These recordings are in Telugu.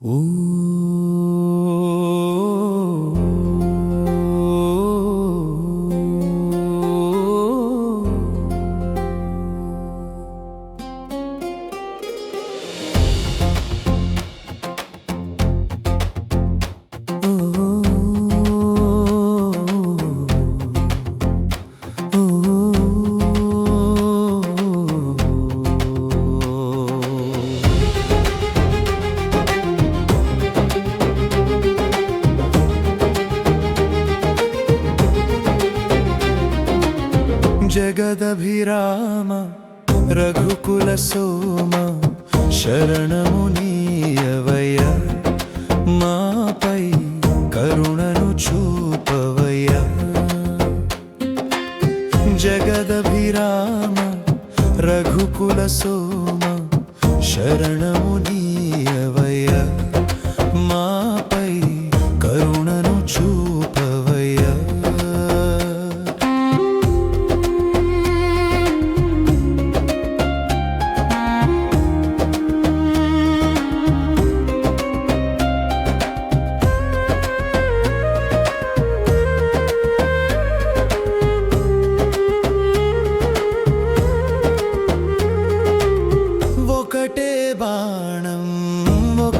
呜 రఘుకుల సోమ శరణము నీయవయ మాపై కరుణను చూపవయ జగదభిరామ రఘుకుల సోమ శరణము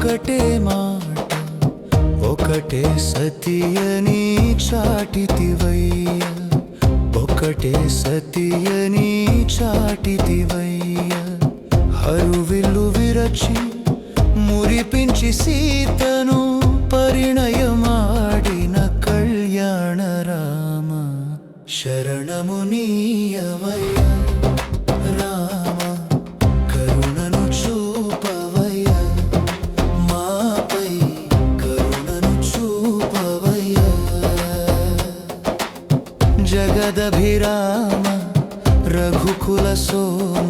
ఒకటే మాట ఒకటే సతియని చాటితివయ్య. ఒకటే సతియని చాటితివయ్య. హరువిల్లు విరచి మురిపించి సీతను పరిణయమాడిన కళ్యాణ రామ శరణముని జగదభిరామ రఘుకుల సోమ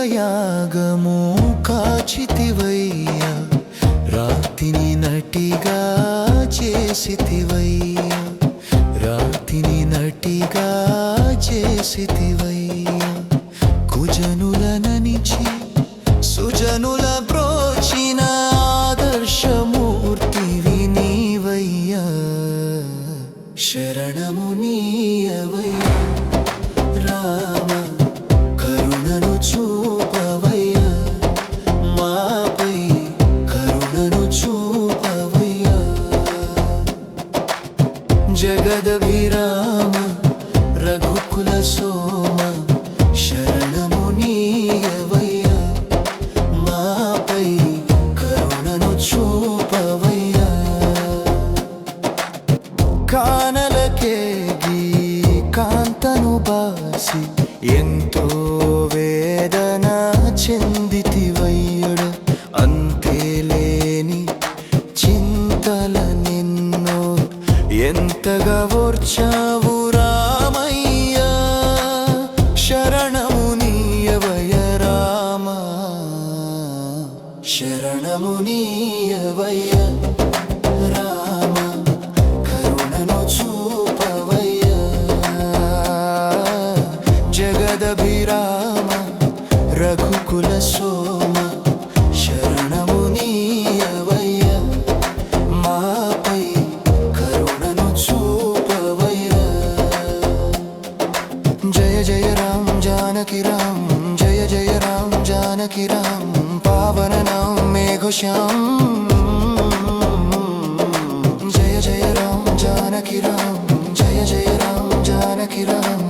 కౌశిక యాగము కాచితివయ్య. రాతిని నటిగా చేసితివయ్య. రాతిని నటిగా చేసితివయ్య. జగదభిరామ రఘుకుల సోమ శరణము నీయవయ్య మాపై కరుణను చూపవయ్య కానలకేగి కాంతను బాసి ఎంతో రఘుకుల సోమ శరణము నీయవయ్య మాపై కరుణను చూపవయ్య. జయ జయ రామ్ జానకి రామ్ జయ జయ రామ్ జానకి రామ్ పావన నామ్ మేఘ జయ జయ రామ్ జానకి రామ్ జయ జయ రామ్ జానకి రామ్ జయ జయ రామ్ జానకి రామ్.